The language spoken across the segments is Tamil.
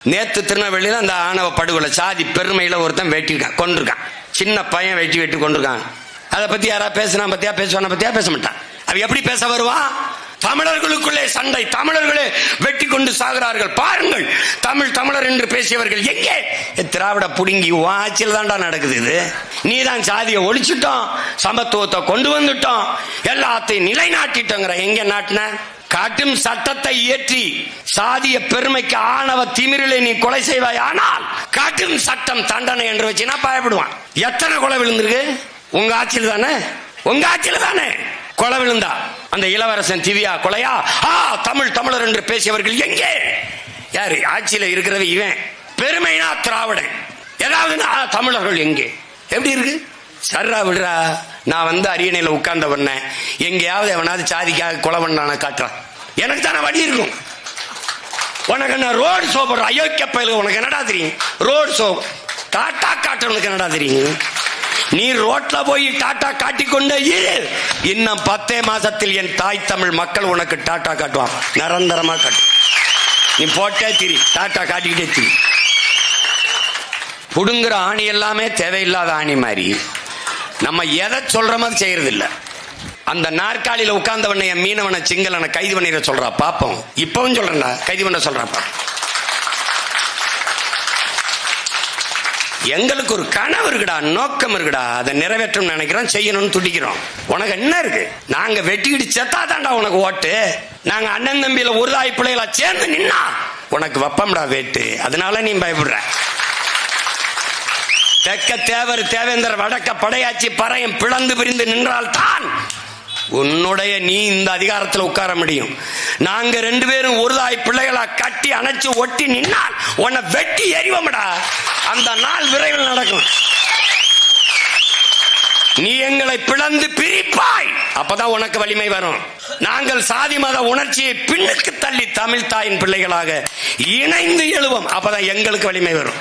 நேத்து திருநெல்வேலியில அந்த ஆணவ படுகொலை சாதி பெருமையில ஒருத்தன் வெட்டிருக்கான் கொண்டிருக்கான் சின்ன பையன் வெட்டி வெட்டி கொண்டிருக்கான் அதை பத்தி யாரா பேசினா பத்தியா பேசுவான பத்தியா பேச மாட்டான். அவன் எப்படி பேச வருவான் தமிழர்களுக்குள்ளே சண்டை தமிழர்களே வெட்டி கொண்டு சாகிறார்கள். பாருங்கள் தமிழ் தமிழர் என்று பேசியவர்கள் எங்கே? திராவிட புடுங்கி வாச்சில் தான்டா நடக்குது இது. நீ தான் சாதியை ஒழிச்சிட்டோம் சமத்துவத்தை கொண்டு வந்துட்டோம் எல்லாத்தையும் நிலைநாட்டிட்டோங்கிற எங்க நாட்டின? காட்டும் சட்டத்தை இயற்றி சாதிய பெருமைக்கு ஆணவ திமிரிலே நீ கொலை செய்வாய் ஆனால் காட்டும் சட்டம் தண்டனை என்று வச்சுன்னா பயப்படுவான்? எத்தனை கொலை விழுந்திருக்கு? உங்க ஆட்சியில் தானே? உங்க ஆட்சியில் தானே? கொலை விழுந்தா. அந்த இளவரசன் திவ்யா கொலையா? ஆ தமிழ் தமிழர் என்று பேசியவர்கள் எங்கே? யாரு? ஆட்சியில் இருக்கிறது இவன். பெருமைனா திராவிடன். ஏதாவது தமிழர்கள் எங்கே? எப்படி இருக்கு? சர்ரா விடுறா. நான் வந்து அரியணையில் உட்கார்ந்த பண்ணேன் எங்கேயாவது எவனாவது சாதிக்காக கொலை பண்ணான காட்டுறான். எனக்கு தானே வழி இருக்கும். உனக்கு என்ன ரோடு ஷோ அயோக்கிய பயலுக்கு உனக்கு என்னடா தெரியும்? ரோடு ஷோ டாட்டா காட்டுறவனுக்கு என்னடா தெரியும்? நீ ரோட்ல போய் டாட்டா காட்டிக்கொண்டே இரு. இன்னும் பத்தே மாசத்தில் என் தாய் தமிழ் மக்கள் உனக்கு டாட்டா காட்டுவான் நிரந்தரமா காட்டு. நீ போட்டே திரி. டாட்டா காட்டிக்கிட்டே திரி. புடுங்குற ஆணி எல்லாமே தேவையில்லாத ஆணி மாதிரி. நம்ம எதை சொல்றோமோ அது செய்யறது இல்ல அந்த நாற்காலியில உட்கார்ந்தவனை மீனவனை சிங்களனை கைது பண்ணிட சொல்றா பாப்போம். இப்பவும் சொல்றா கைது பண்ண சொல்றாப்பா எங்களுக்கு ஒரு கனவு இருக்குடா நோக்கம் இருக்குடா. அதை நிறைவேற்றும் நினைக்கிறோம் செய்யணும்னு துடிக்கிறோம். உனக்கு என்ன இருக்கு? நாங்க வெட்டிக்கிட்டு செத்தா தாண்டா உனக்கு ஓட்டு. நாங்க அண்ணன் தம்பியில ஒரு தாய் பிள்ளைகளா சேர்ந்து நின்னா உனக்கு வப்பம்டா வேட்டு. அதனால நீ பயப்படுற. தெக்க தேவர் தேவேந்தர் வடக்க படையாச்சி பறையும் பிளந்து பிரிந்து நின்றால் தான் உன்னுடைய நீ இந்த அதிகாரத்தில் உட்கார முடியும். நாங்க ரெண்டு பேரும் ஒரு தாய் பிள்ளைகளா கட்டி அணைச்சு ஒட்டி நின்னால் உன்னை வெட்டி எறிவோம்டா. அந்த நாள் விரைவில் நடக்கும். நீ எங்களை பிளந்து பிரிப்பாய். அப்பதான் உனக்கு வலிமை வரும். நாங்கள் சாதி மத உணர்ச்சியை பின்னுக்கு தள்ளி தமிழ் தாயின் பிள்ளைகளாக இணைந்து எழுவோம். அப்பதான் எங்களுக்கு வலிமை வரும்.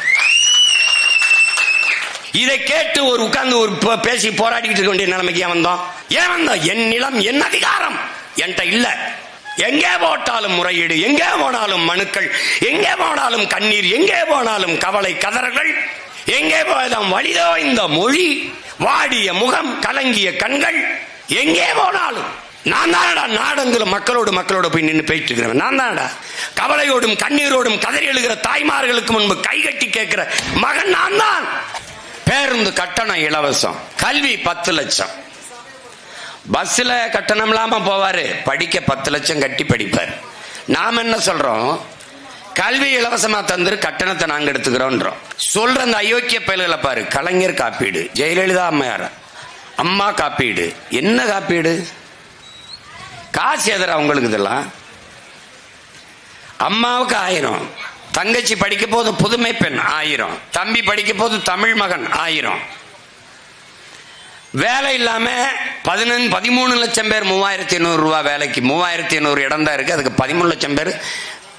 இதை கேட்டு ஒரு உட்கார்ந்து ஒரு பேசி போராடிக்கிட்டு இருக்க வேண்டிய நிலைமைக்கு ஏன் வந்தோம்? ஏன் வந்தோம்? என் நிலம் என் அதிகாரம். என்கிட்ட இல்ல. எங்கே போட்டாலும் முறையீடு எங்கே போனாலும் மனுக்கள் எங்கே போனாலும் கண்ணீர் எங்கே போனாலும் கவலை கதறல்கள் எங்கே போயதாம் வழிதோ இந்த மொழி வாடிய முகம் கலங்கிய கண்கள் எங்கே போனாலும் நான் தானடா நாடங்குல மக்களோடு மக்களோட போய் நின்று பேசிட்டு இருக்கிறேன் நான் தானடா கவலையோடும் கண்ணீரோடும் கதறி எழுகிற தாய்மார்களுக்கு முன்பு கைகட்டி கேட்கிற மகன் நான் தான். பேருந்து கட்டணம் இலவசம். கல்வி பத்து லட்சம். பஸ்ல கட்டணம் இல்லாம போவாரு. படிக்க பத்து லட்சம் கட்டி படிப்பார். நாம என்ன சொல்றோம்? கல்வி இலவசமா தந்துரு கட்டணத்தை நாங்க எடுத்துக்கிறோன்றோம். சொல்ற அந்த அயோக்கிய பயல்களை பாரு. கலைஞர் காப்பீடு ஜெயலலிதா அம்மையார். அம்மா காப்பீடு. என்ன காப்பீடு? காசு எதிர அவங்களுக்கு இதெல்லாம்? அம்மாவுக்கு ஆயிரம். தங்கச்சி படிக்க போது புதுமை பெண் ஆயிரம். தம்பி படிக்க போது தமிழ் மகன் ஆயிரம். வேலை இல்லாம பதினஞ்சு பதிமூணு லட்சம் பேர் மூவாயிரத்தி எண்ணூறு ரூபா வேலைக்கு மூவாயிரத்தி எண்ணூறு இடம் தான் இருக்கு. அதுக்கு பதிமூணு லட்சம் பேர்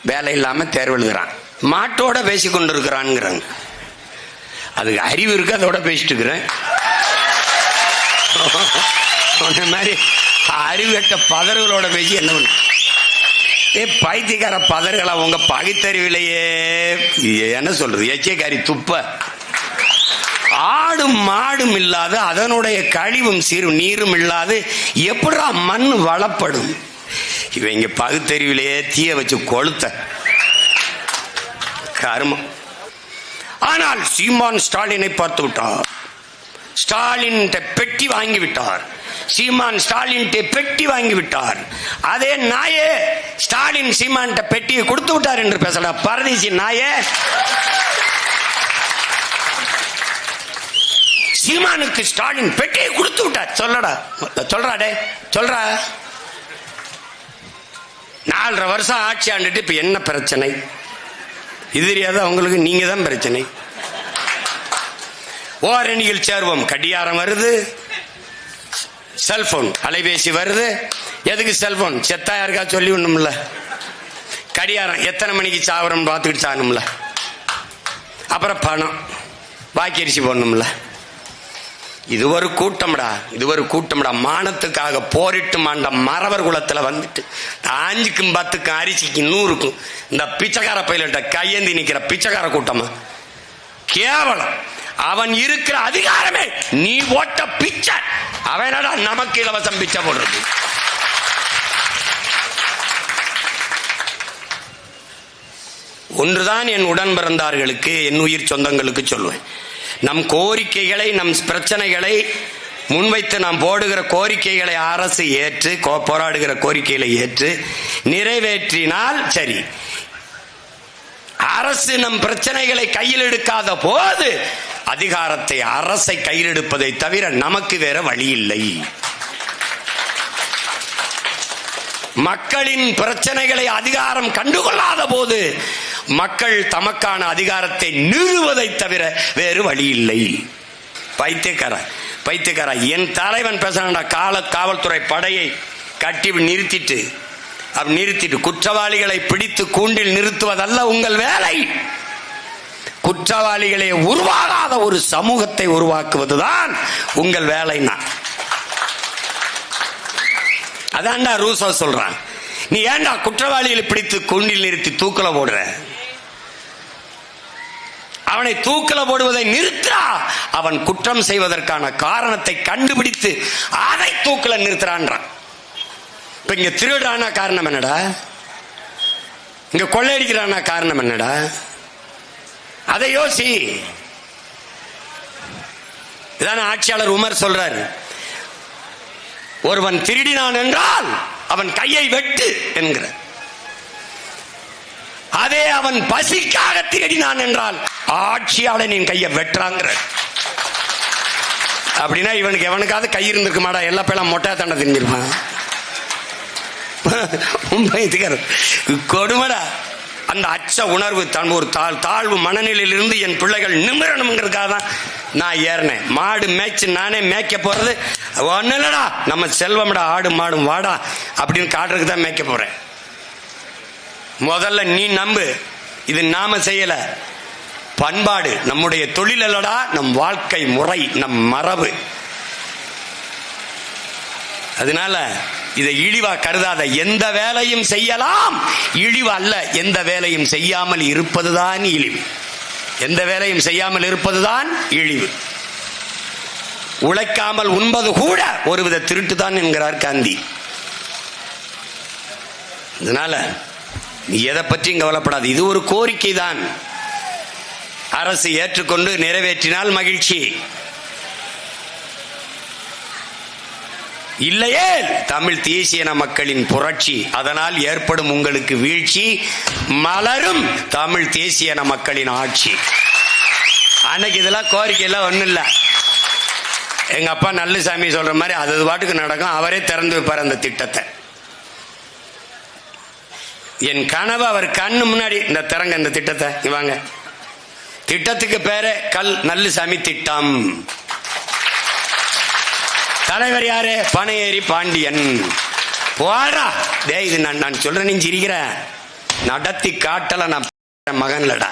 வேலை இல்லாம தேர்வு எழுதுறான். மாட்டோட பேசி கொண்டு இருக்கிறான்ங்கிறாங்க அதுக்கு அறிவு இருக்கு அதோட பேசிட்டு இருக்கிறேன். அறிவு மாதிரி அறிவட்ட பதறுகளோட பேசி என்ன பண்ண ஏ பைத்தியக்கார பதறுகளா உங்க பகுத்தறிவிலேயே? என்ன சொல்றது? எச்சைக்காரி துப்ப. ஆடும் மாடும் இல்லாத அதனுடைய கழிவும் சீரும் நீரும் இல்லாது எப்படா மண் வளப்படும்? இவங்க பகுத்தறிவிலேயே தீய வச்சு கொளுத்த. கருமம் ஆனால் சீமான் ஸ்டாலினை பார்த்து விட்டார். ஸ்டாலின் பெட்டி வாங்கி விட்டார். சீமான் ஸ்டாலின் பெட்டி வாங்கி விட்டார் அதே நாயே ஸ்டாலின் சீமான் பெட்டியை கொடுத்து விட்டார் என்று பேசடா பரதேசி நாயே. சீமானுக்கு ஸ்டாலின் பெட்டியை கொடுத்து விட்டார். சொல்லடா. சொல்றாடே சொல்றா. நாலரை வருஷம் ஆட்சி ஆண்டுட்டு இப்ப என்ன பிரச்சனை? இது தெரியாத அவங்களுக்கு நீங்க தான் பிரச்சனை. ஓரணியில் சேர்வோம். கடியாரம் வருது. செல்போன் அலைபேசி வருது. எதுக்கு செல்போன் செத்தா யாருக்கா சொல்லி ஒண்ணும்ல கடியாரம் எத்தனை மணிக்கு சாவரம் பார்த்துக்கிட்டு சாகணும்ல? அப்புறம் பணம். பாக்கி அரிசி போடணும்ல? இது ஒரு கூட்டம்டா. இது ஒரு கூட்டம்டா. மானத்துக்காக போரிட்டு மாண்ட மறவர் குளத்தில் வந்துட்டு அஞ்சுக்கும் பத்துக்கும் அரிசிக்கும் நூறுக்கும் இந்த பிச்சைக்கார பயிலிட்ட கையேந்தி நிற்கிற பிச்சைக்கார கூட்டமா? கேவலம். அவன் இருக்கிற அதிகாரமே நீ ஓட்ட பிச்சை. அவனடா நமக்கு இலவசம் பிச்சை போடுறது? ஒன்றுதான் என் உடன் பிறந்தார்களுக்கு என் உயிர் சொந்தங்களுக்கு சொல்லுவேன். நம் கோரிக்கைகளை நம் பிரச்சனைகளை முன்வைத்து நாம் போடுகிற கோரிக்கைகளை அரசு ஏற்று கோ- போராடுகிற கோரிக்கைகளை ஏற்று நிறைவேற்றினால் சரி. அரசு நம் பிரச்சனைகளை கையில் எடுக்காத போது அதிகாரத்தை அரசை கையிலெடுப்பதை தவிர நமக்கு வேற வழி இல்லை மக்களின் பிரச்சனைகளை அதிகாரம் கண்டுகொள்ளாத போது மக்கள் தமக்கான அதிகாரத்தை நிறுவதை தவிர வேறு வழி இல்லை பைத்தியக்கார பைத்தியக்கார என் தலைவன் பேசுறான்டா கால காவல்துறை படையை கட்டி நிறுத்திட்டு அப்படி நிறுத்திட்டு குற்றவாளிகளை பிடித்து கூண்டில் நிறுத்துவதல்ல உங்கள் வேலை. குற்றவாளிகளே உருவாகாத ஒரு சமூகத்தை உருவாக்குவதுதான் உங்கள் வேலைன்னா. அதான்டா ரூசோ சொல்றான். நீ ஏன்டா குற்றவாளிகளை பிடித்து கூண்டில் நிறுத்தி தூக்கல போடுற? அவனை தூக்கல போடுவதை நிறுத்தா அவன் குற்றம் செய்வதற்கான காரணத்தை கண்டுபிடித்து அதை தூக்கல நிறுத்துறான்றான். இப்ப இங்க திருடுறானா காரணம் என்னடா? இங்க கொள்ளையடிக்கிறானா காரணம் என்னடா? அதை யோசி இதான ஆட்சியாளர் உமர் சொல்றாரு ஒருவன் திருடினான் என்றால் அவன் கையை வெட்டு என்கிற அதே அவன் பசிக்காக திருடினான் என்றால் ஆட்சியாளனின் கையை வெட்டுறாங்கிற அப்படின்னா இவனுக்கு எவனுக்காவது கை இருந்திருக்குமாடா எல்லா பேலாம் மொட்டை தண்டை தெரிஞ்சிருப்பான் உண்மைத்துக்கார் கொடுமடா அந்த அச்ச உணர்வு தன் ஒரு தாழ் தாழ்வு மனநிலையிலிருந்து என் பிள்ளைகள் நிமிரணுங்கிறதுக்காக தான் நான் ஏறினேன். மாடு மேய்ச்சி நானே மேய்க்க போகிறது ஒன்றும் இல்லைடா நம்ம செல்வம்டா ஆடு மாடும் வாடா அப்படின்னு காட்டுறதுக்கு தான் மேய்க்க போகிறேன் முதல்ல நீ நம்பு இது நாம செய்யல. பண்பாடு நம்முடைய தொழில் அல்லடா நம் வாழ்க்கை முறை நம் மரபு. அதனால இதை இழிவா கருதாத எந்த வேலையும் செய்யலாம். இழிவு அல்ல எந்த வேலையும் செய்யாமல் இருப்பதுதான் இழிவு. எந்த வேலையும் செய்யாமல் இருப்பதுதான் இழிவு. உழைக்காமல் உண்பது கூட ஒருவித திருட்டுதான் என்கிறார் காந்தி. அதனால நீ எதை பற்றியும் கவலைப்படாது இது ஒரு கோரிக்கை தான் அரசு ஏற்றுக்கொண்டு நிறைவேற்றினால் மகிழ்ச்சி. இல்லையே? தமிழ் தேசியன மக்களின் புரட்சி. அதனால் ஏற்படும் உங்களுக்கு வீழ்ச்சி மலரும் தமிழ் தேசியன மக்களின் ஆட்சி. அன்னைக்கு இதெல்லாம் கோரிக்கை எல்லாம் இல்லை. எங்கள் எங்க அப்பா நல்லசாமி சொல்கிற மாதிரி அது பாட்டுக்கு நடக்கும். அவரே திறந்து வைப்பார் அந்த திட்டத்தை. என் கனவு அவர் கண்ணு முன்னாடி இந்த திறங்க இந்த திட்டத்தை. இங்க வாங்க. திட்டத்துக்கு பேரே கல் நல்லசாமி திட்டம். தலைவர் யாரு? பனையேறி பாண்டியன். போடா. டேய் இது நான் நான் சொல்றேன் நீ சிரிக்கிறேன் நடத்தி காட்டல நான் மகன்லடா.